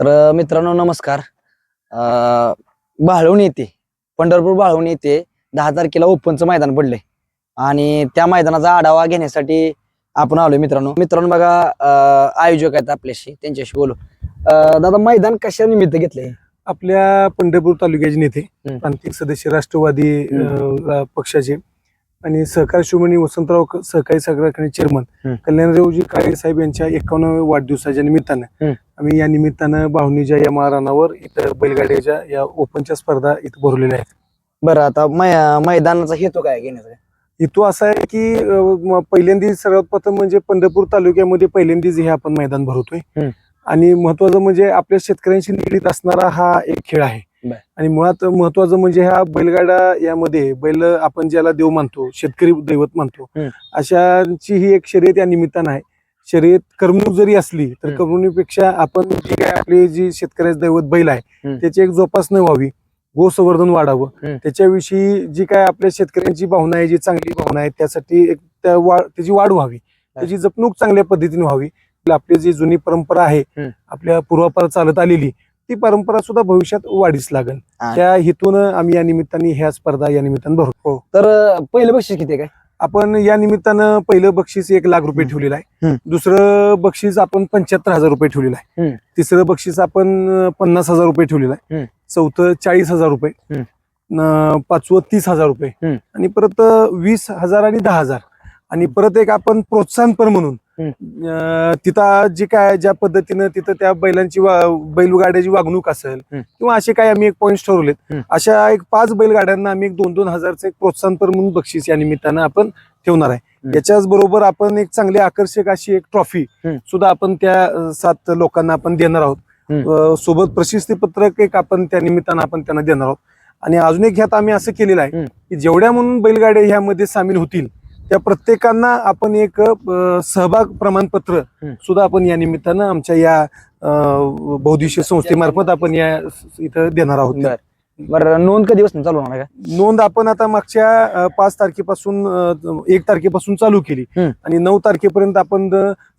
तर मित्रांनो नमस्कार. बाळवण येथे पंढरपूर बाळवण येथे दहा तारखेला ओपनचं मैदान पडले आणि त्या मैदानाचा आढावा घेण्यासाठी आपण आलोय मित्रांनो. मित्रांनो बघा आयोजक आहेत आपल्याशी. त्यांच्याशी बोलू. दादा मैदान कशा निमित्त घेतले आपल्या पंढरपूर तालुक्याचे नेते. प्रांतिक सदस्य राष्ट्रवादी पक्षाचे. आणि सहकार शिवमणी वसंतराव क- सहकारी संघटने चेअरमन हम्म. कल्याणरावजी काळे साहेब यांच्या एकावन्न वाढदिवसाच्या निमित्तानं. आम्ही या निमित्तानं बाहुनीच्या या महाराणावर इथं बैलगाड्याच्या या ओपनच्या स्पर्धा इथं भरवलेल्या आहेत बरं आता मै- मैदानाचा हेतू काय घेण्याचा हेतू असा आहे की अं, म- पहिल्यांदा सर्वात प्रथम म्हणजे पंढरपूर तालुक्यामध्ये पहिल्यांदाच हे आपण मैदान भरवतोय. आणि महत्वाचं म्हणजे आपल्या शेतकऱ्यांशी निगडीत असणारा हा एक खेळ आहे. आणि मुळात महत्वाचं म्हणजे ह्या बैलगाडा यामध्ये बैल आपण ज्याला देव मानतो शेतकरी दैवत मानतो. अशांची ही एक शर्यत या निमित्तानं आहे शर्यत करमणूक जरी असली तर. करमणुकीपेक्षा आपण जी काय आपली जी शेतकऱ्याचं दैवत बैल आहे. त्याची एक जोपासना व्हावी गोसंवर्धन वाढावं. त्याच्याविषयी जी काय आपल्या शेतकऱ्यांची भावना आहे जी चांगली भावना आहे त्यासाठी एक त्या वाढ त्याची वाढ व्हावी त्याची जपणूक चांगल्या पद्धतीने व्हावी आपली जी जुनी परंपरा आहे. आपल्या पूर्वापार चालत आलेली ती परंपरा सुद्धा भविष्यात वाढीस लागेल हा. त्या हेतून आम्ही या निमित्ताने ह्या स्पर्धा या निमित्तानं भरतो तर अ, पहिलं बक्षीस किती काय आपण या निमित्तानं पहिलं बक्षीस एक लाख रुपये. ठेवलेलं आहे. दुसरं बक्षीस आपण पंच्याहत्तर हजार रुपये ठेवलेलं आहे. तिसरं बक्षीस आपण पन्नास हजार रुपये ठेवलेलं आहे. चौथं चाळीस हजार रुपये पाचवं तीस हजार रुपये. आणि परत वीस हजार आणि दहा हजार आणि परत एक आपण प्रोत्साहनपर म्हणून तिथं जे काय ज्या पद्धतीनं तिथं त्या बैलांची बैलगाड्याची वागणूक असेल. किंवा असे काय आम्ही एक पॉईंट ठरवलेत. अशा एक पाच बैलगाड्यांना आम्ही एक दोन दोन हजारचं एक प्रोत्साहनपर म्हणून बक्षीस या निमित्तानं आपण ठेवणार आहे. याच्याच बरोबर आपण एक चांगली आकर्षक अशी एक ट्रॉफी. सुद्धा आपण त्या सात लोकांना आपण देणार आहोत सोबत प्रशस्ती पत्रक एक आपण त्या निमित्तानं आपण त्यांना देणार आहोत आणि अजून एक ह्यात आम्ही असं केलेलं आहे. की जेवढ्या म्हणून बैलगाड्या ह्यामध्ये सामील होतील त्या प्रत्येकांना आपण एक अं, सहभाग प्रमाणपत्र. सुद्धा आपण या निमित्तानं आमच्या या अं, बहुदिशीय संस्थेमार्फत आपण या इथं देणार आहोत बरं बरं नोंद कधीपासून चालू होणार का नोंद आपण आता मागच्या अं, पाच तारखेपासून अं, एक तारखेपासून चालू केली हम्म. आणि नऊ तारखेपर्यंत आपण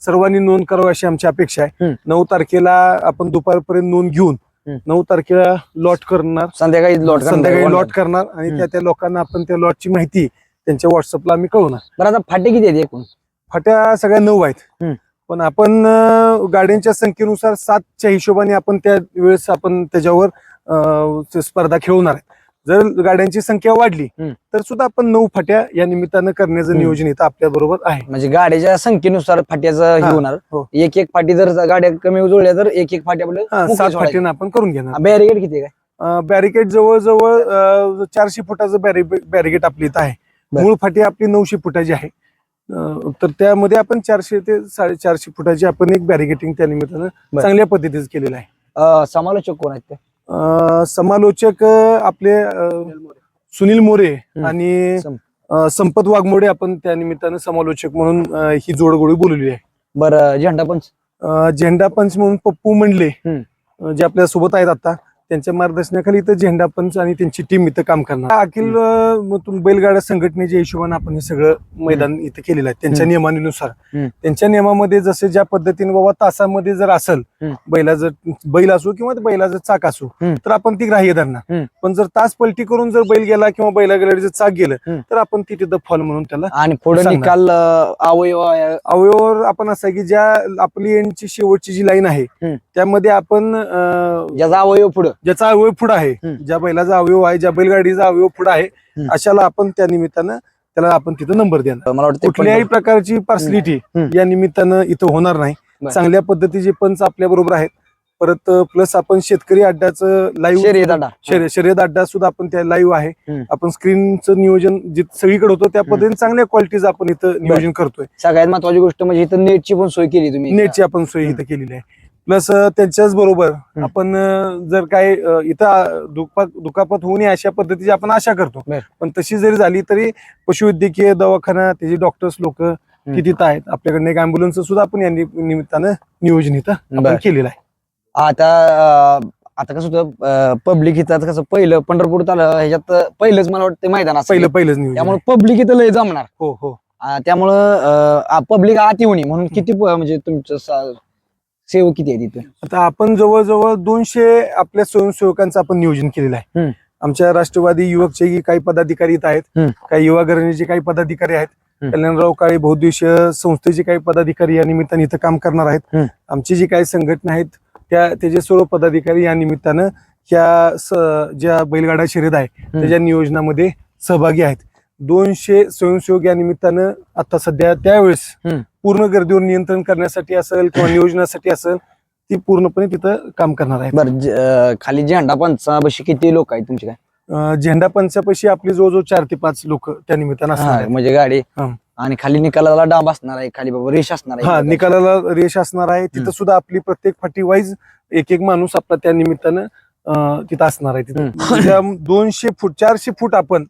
सर्वांनी नोंद करावी अशी आमची अपेक्षा आहे हम्म. नऊ तारखेला आपण दुपारपर्यंत नोंद घेऊन हम्म. नऊ तारखेला लॉट करणार संध्याकाळी लॉट संध्याकाळी लॉट करणार आणि. त्या त्या लोकांना आपण त्या लॉटची माहिती त्यांच्या व्हॉट्सअपला आम्ही कळवणार बरं आता फाटे किती आहेत एकूण फाट्या सगळ्या नऊ आहेत. पण आपण गाड्यांच्या संख्येनुसार सातच्या हिशोबाने आपण त्या वेळेस आपण त्याच्यावर स्पर्धा खेळवणार आहे जर गाड्यांची संख्या वाढली. तर सुद्धा आपण नऊ फाट्या या निमित्तानं करण्याचं. नियोजन इथं आपल्या बरोबर आहे म्हणजे गाड्याच्या संख्येनुसार फाट्याचं हे होणार हो. एक एक फाटी जर गाड्या कमी जुळल्या तर एक एक फाटी हा, सात फाट्यानं आपण करून घेणार बॅरिगेड किती काय बॅरिकेड जवळजवळ चारशे फुटाचं बॅरिकेड आपली इथं आहे. मूळ फाटी आपली नऊशे फुटाची आहे. तर त्यामध्ये आपण चारशे ते साडेचारशे फुटाची आपण एक बॅरिकेटिंग त्या निमित्तानं. चांगल्या पद्धतीचं केलेलं आहे. समालोचक कोण आहेत ते? समालोचक आपले सुनील मोरे. आणि संपत वाघमोडे आपण त्या निमित्तानं समालोचक म्हणून ही जोडगोळी बोलवली आहे. बरं झेंडा पंच? झेंडा पंच म्हणून पप्पू मंडले जे आपल्यासोबत आहेत आता त्यांच्या मार्गदर्शनाखाली इथं झेंडा पंच आणि त्यांची टीम इथं काम करणार अखिल अं, बैलगाडा संघटनेच्या हिशोबाने आपण हे सगळं मैदान इथं केलेलं आहे त्यांच्या हम्म. नियमानुसार हम्म. त्यांच्या नियमामध्ये जसे ज्या पद्धतीने बाबा तासामध्ये जर असेल हम्म. बैलाचं बैल असो किंवा बैलाचं चाक असो हम्म. तर आपण ती ग्राह्य धरणार हम्म. पण जर तास पलटी करून जर बैल गेला किंवा बैला गेल्याचं चाक गेलं हम्म. तर आपण ती तिथं फॉल म्हणून त्याला आणि पुढे सांगणार. निकाल अं, अवयव आहे. अवयवर आपण असं आहे की ज्या आपली एंडची शेवटची जी लाईन आहे हम्म. त्यामध्ये आपण अं, ज्याचा अवयव पुढे ज्याचा अवयव पुढे आहे. ज्या बैलाचा अवयव आहे ज्या बैलगाडीचा अवयव पुढे आहे. अशाला आपण त्या निमित्तानं त्याला आपण तिथं नंबर देणार मला वाटतं कुठल्याही प्रकारची पार्सलिटी. या निमित्तानं इथं होणार नाही. चांगल्या पद्धतीचे पंच आपल्या बरोबर आहेत परत प्लस आपण शेतकरी अड्ड्याचं लाईव्ह शर्यत अड्डा. शर्य- शर्यत अड्डा सुद्धा आपण त्या लाईव्ह आहे. आपण स्क्रीनचं नियोजन जे सगळीकडे होतं त्या. पद्धतीने चांगल्या क्वालिटीचं आपण इथं नियोजन करतोय सगळ्यात महत्वाची गोष्ट म्हणजे इथं नेटची पण सोय केली तुम्ही नेटची आपण सोय इथं केलेली आहे प्लस त्यांच्याच बरोबर आपण जर काय इथं दुखापत दुखापत होऊ नये अशा पद्धतीची आपण आशा करतो. पण तशी जरी झाली तरी पशुवैद्यकीय दवाखाना त्याचे डॉक्टर्स लोक किती तिथं आहेत? आपल्याकडनं एक अँब्युलन्स सुद्धा आपण या निमित्तानं नियोजन इथं. केलेलं आहे. आता आता कसं होतं पब्लिक इथं कसं पहिलं पंढरपूर ह्याच्यात पहिलंच मला वाटतं मैदान पहिलं पहिलंच नियोजन त्यामुळे. पब्लिक इथं लय जमणार. हो हो. त्यामुळं पब्लिक आत येऊ नये म्हणून किती म्हणजे तुमचं सेवक किती आहे तिथे आता आपण जवळजवळ दोनशे आपल्या स्वयंसेवकांचं आपण नियोजन केलेलं आहे हम्म. आमच्या राष्ट्रवादी युवकचे काही पदाधिकारी इथं आहेत हम्म. काही युवा घराण्याचे काही पदाधिकारी आहेत हम्म. कल्याणराव काळे बहुद्देशीय संस्थेचे काही पदाधिकारी या निमित्ताने इथं काम करणार आहेत हम्म. आमची जी काही संघटना आहेत त्या त्याचे सर्व पदाधिकारी या निमित्तानं स- ज्या बैलगाडा शर्यत आहे त्याच्या नियोजनामध्ये सहभागी आहेत दोनशे स्वयंसेवक या निमित्तानं आता सध्या त्यावेळेस हम्म. पूर्ण गर्दीवर नियंत्रण करण्यासाठी असेल किंवा नियोजनासाठी असेल ती पूर्णपणे तिथं काम करणार आहेत बरं ज- अं, खाली झेंडा पंचाबशी किती लोक आहेत तुमचे काय अं, झेंडा पंचापाशी आपली जवळजवळ चार ते पाच लोक त्या निमित्तानं असणार हा, आहेत. म्हणजे गाडी हा. आणि खाली निकालाला डांब असणार आहे खाली बाबा रेष असणार हा आहे निकालाला रेष असणार आहे तिथं हम्म. सुद्धा आपली प्रत्येक फाटी वाईज एक एक माणूस आपला त्या निमित्तानं अं, तिथं असणार आहे तिथं दोनशे फूट चारशे फूट आपण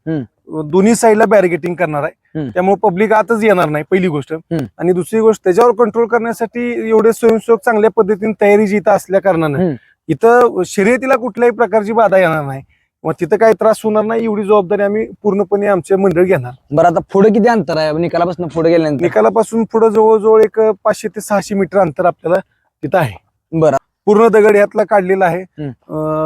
दोन्ही साईडला बॅरिगेटिंग करणार आहे. त्यामुळे पब्लिक आतच येणार नाही पहिली गोष्ट. आणि दुसरी गोष्ट त्याच्यावर कंट्रोल करण्यासाठी एवढे स्वयंसेवक चांगल्या पद्धतीने तयारी जी इथं असल्या कारणानं. इथं शर्यतीला कुठल्याही प्रकारची बाधा येणार नाही. मग तिथं काही त्रास होणार नाही एवढी जबाबदारी आम्ही पूर्णपणे आमचे मंडळ घेणार. बरं आता पुढे किती अंतर आहे? निकालापासून पुढे गेल्यानंतर. निकालापासून पुढे जवळजवळ एक पाचशे ते सहाशे मीटर अंतर आपल्याला तिथं आहे. बरं. पूर्ण दगड यातला काढलेला आहे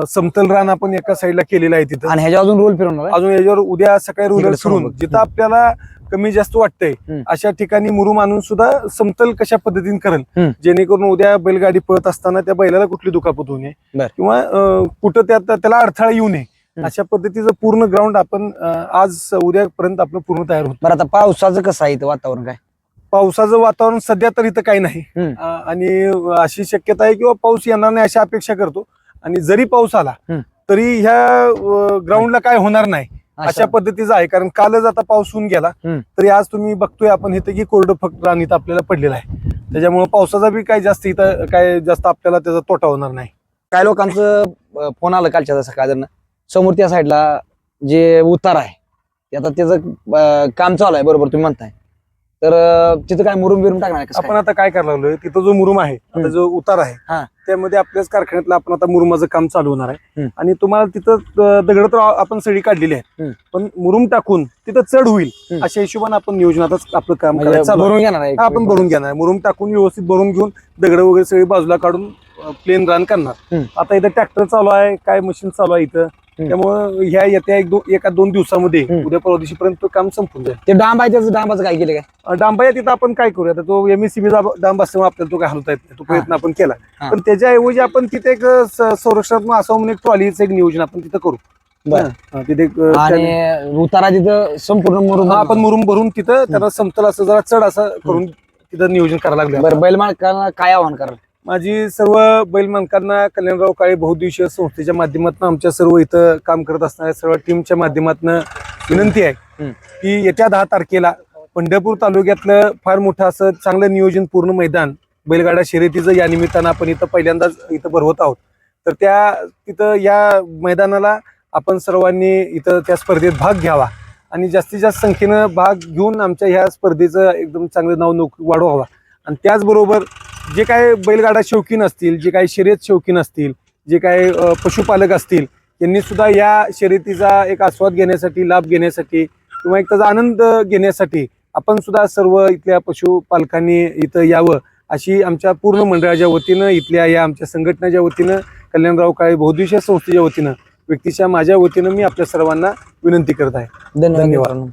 समतल रान आपण एका साईडला केलेलं आहे तिथं आणि ह्याच्या अजून रोल फिरवणार? अजून याच्यावर उद्या सकाळी समोर फिरून. जिथं आपल्याला कमी जास्त वाटतंय. अशा ठिकाणी मुरुम आणून सुद्धा समतल कशा पद्धतीने करेल. जेणेकरून उद्या बैलगाडी पळत असताना त्या बैलाला कुठली दुखापत होऊ नये. किंवा कुठं त्यात त्याला अडथळा येऊ नये. अशा पद्धतीचं पूर्ण ग्राउंड आपण आज उद्यापर्यंत आपलं पूर्ण तयार होत बरं आता पावसाचं कसं आहे वातावरण काय पावसाचं वातावरण सध्या तर इथं काही नाही. हम्म. अं, आणि अशी शक्यता आहे किंवा पाऊस येणार नाही अशी अपेक्षा करतो. आणि जरी पाऊस आला हम्म. तरी ह्या ग्राउंडला काय होणार नाही. अशा पद्धतीचं आहे. कारण कालच आता पाऊस होऊन गेला. हम्म. तरी आज तुम्ही बघतोय आपण इथं की कोरडं फक्त रान इथं आपल्याला पडलेलं आहे. त्याच्यामुळे पावसाचा बी काही जास्त इथं काय जास्त आपल्याला त्याचा तोटा होणार नाही. काय लोकांचं अं, फोन आलं कालच्या सकाळ समोर त्या साईडला जे उतार आहे ते आता त्याचं अं, काम चालू आहे. बरोबर तुम्ही म्हणताय. तर तिथं काय मुरुम बिरुम टाकणार आहे कसं आपण आता काय करायला लागलोय तिथं जो मुरुम आहे आता हम्म. जो उतार आहे हा. त्यामध्ये आपल्याच कारखान्यातलं आपण आता मुरुमाचं काम चालू होणार आहे. आणि तुम्हाला तिथं दगड तर आपण सगळी काढलेली आहे. पण मुरुम टाकून तिथं चढ होईल हम्म. अशा हिशोबाने आपण नियोजनातच आपलं काम म्हणजे करायचं चालू आहे. भरून घेणार आहे हा, आपण भरून घेणार मुरुम टाकून व्यवस्थित भरून घेऊन दगड वगैरे सगळी बाजूला काढून प्लेन रन करणार हम्म. आता इथं ट्रॅक्टर चालू आहे काय मशीन चालू आहे इथं. त्यामुळे ह्या येत्या एक दोन एका दोन दिवसामध्ये. उद्या परवा दिवशीपर्यंत काम संपून जाईल. ते डांब आहे त्याचं डांबाचं काय केलं काय? डांबा तिथं आपण काय करूया? आता तो एमएससीबी डांब असल्यामुळे आपल्याला तो काय हलवता येत नाही. तो प्रयत्न आपण केला. पण त्याच्याऐवजी आपण तिथे एक संरक्षणात्मक असं म्हणून एक ट्रॉलीचं एक नियोजन आपण तिथं करू. बरं. तिथे आणि उतारा तिथं संपूर्ण मुरुम आपण मुरुम भरून तिथं त्याला समतल असं जरा चढ असं करून तिथं नियोजन करायला लागलं बरं बैल मालकांना काय आव्हान कराल? माझी सर्व बैल मालकांना कल्याणराव काळे बहुदिवशीय संस्थेच्या माध्यमातून आमच्या सर्व इथं काम करत असणाऱ्या सर्व टीमच्या माध्यमातून विनंती आहे. की येत्या दहा तारखेला पंढरपूर तालुक्यातलं फार मोठं असं चांगलं नियोजन पूर्ण मैदान बैलगाडा शर्यतीचं या निमित्तानं आपण इथं पहिल्यांदाच इथं भरवत आहोत तर त्या तिथं या मैदानाला आपण सर्वांनी इथं त्या स्पर्धेत भाग घ्यावा आणि जास्तीत जास्त संख्येनं भाग घेऊन आमच्या ह्या स्पर्धेचं एकदम चांगलं नाव नोक वाढवावा आणि त्याचबरोबर जे काय बैलगाडा शौकीन असतील जे काही शर्यत शौकीन असतील जे काही पशुपालक असतील यांनी सुद्धा या शर्यतीचा एक आस्वाद घेण्यासाठी लाभ घेण्यासाठी किंवा एक त्याचा आनंद घेण्यासाठी आपण सुद्धा सर्व इथल्या पशुपालकांनी इथं यावं अशी आमच्या पूर्ण मंडळाच्या वतीनं इथल्या या आमच्या संघटनेच्या वतीनं कल्याणराव काळे बहुद्देशीय संस्थेच्या वतीनं व्यक्तिशा माझ्या वतीनं मी आपल्या सर्वांना विनंती करत आहे धन्यवाद.